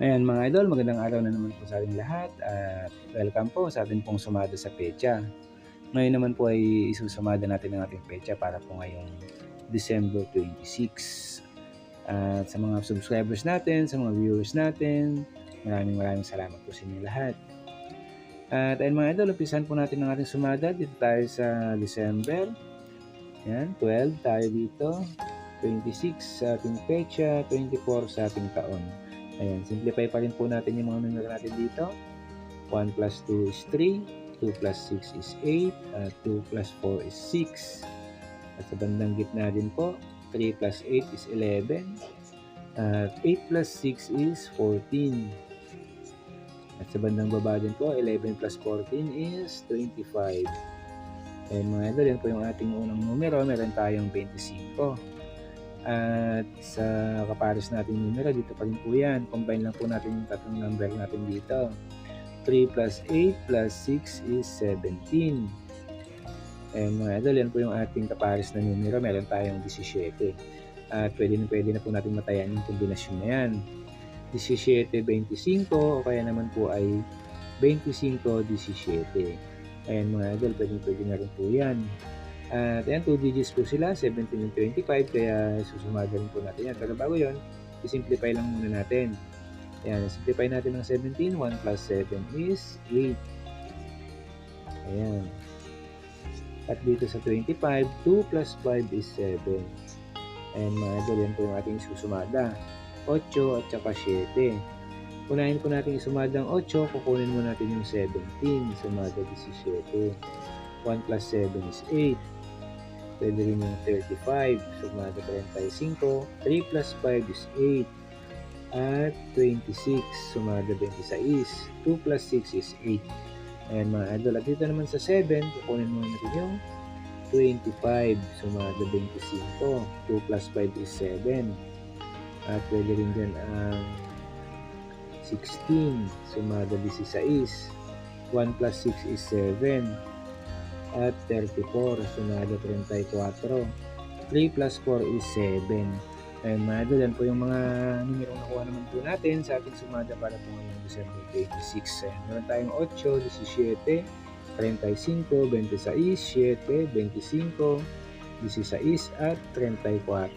Ayan mga idol, magandang araw na naman po sa ating lahat at welcome po sa ating pong sumada sa pecha. Ngayon naman po ay isusumada natin ang ating pecha para po ngayong December 26. At sa mga subscribers natin, sa mga viewers natin, maraming maraming salamat po sa inyo lahat. At ayun mga idol, umpisan po natin ang ating sumada. Dito tayo sa December. Yan, 12 tayo dito. 26 sa ating pecha, 24 sa ating taon. Ayan, simplify pa rin po natin yung mga numero natin dito. 1 plus 2 is 3, 2 plus 6 is 8, at 2 plus 4 is 6. At sa bandang gitna din po, 3 plus 8 is 11, at 8 plus 6 is 14. At sa bandang baba din po, 11 plus 14 is 25. Ayan mga idol, yan po yung ating unang numero. Meron tayong 25. At sa kapares natin numero, dito pa rin po yan. Combine lang po natin yung tatlong number natin dito. 3 plus 8 plus 6 is 17. And mga idol, yan po yung ating kapares na numero. Meron tayong 17. At pwede na pwede na po natin matayan yung kombinasyon na yan. 17, 25 o kaya naman po ay 25, 17. Ayan mga idol, pwede pwede na rin po yan. At ayan, 2 digits po sila, 17 and 25, kaya susumada rin po natin yan. Pero bago yun, i-simplify lang muna natin. Ayan, simplify natin ng 17, 1 plus 7 is 8. Ayan. At dito sa 25, 2 plus 5 is 7. Ayan mga idol, yan po yung ating susumada. 8 at saka 7. Unahin po natin isumada ang 8, kukunin mo natin yung 17, sumada 17. 1 plus 7 is 8. Pwede rin yung 35, sumada 35. 3 plus 5 is 8. At 26, sumada 26. 2 plus 6 is 8. Ayan mga idol. At dito naman sa 7, kukunin mo natin yung 25, sumada 25. 2 plus 5 is 7. At pwede rin dyan ang 16, sumada 16. 1 plus 6 is 7 at 34, sumada 34. 3 plus 4 is 7. Ayun mga idol, yan po yung mga numero nakuha naman po natin sa ating sumada para po ngayong December 26. Ayun, meron tayong 8, 17, 35, 26, 7, 25, 16 at 34.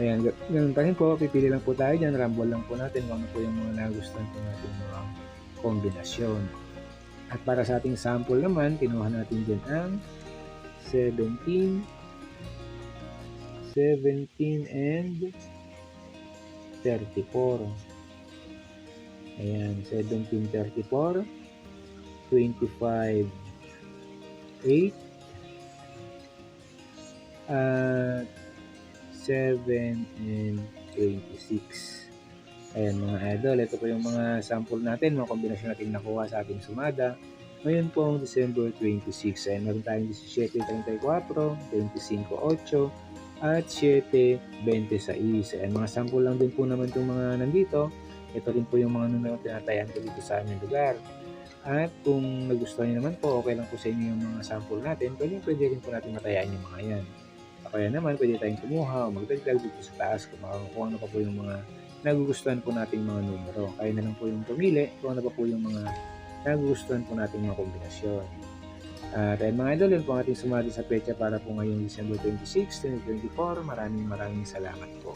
Ayan, ganun pa rin po, pipili lang po tayo dyan, rumble lang po natin kung ano po yung mga nagustuhan po natin mga kombinasyon. At para sa ating sample naman, kinuha natin dyan ang 17, 17 and 34. Ayan, 17, 34, 25, 8, at 7 and 26. Ayan mga idol, ito po yung mga sample natin, mga kombinasyon natin nakuha sa ating sumada. Ngayon po ang December 26. Ayan, meron tayong 17.34, 25.8, at 7.26. Ayan, mga sample lang din po naman itong mga nandito. Ito rin po yung mga numero tinatayan ko dito sa aming lugar. At kung nagustuhan niyo naman po, okay lang po sa inyo yung mga sample natin, pwede, pwede rin po natin matayaan yung mga yan. Kaya naman, pwede tayong kumuha o magdagdag dito sa taas kung, ano pa po yung mga nagugustuhan po nating mga numero. Kaya na lang po yung pumili kung ano pa po yung mga nagugustuhan po nating mga kombinasyon. At ayun mga idol, yun po ang ating sumali sa pecha para po ngayong December 26, 2024. Maraming maraming salamat po.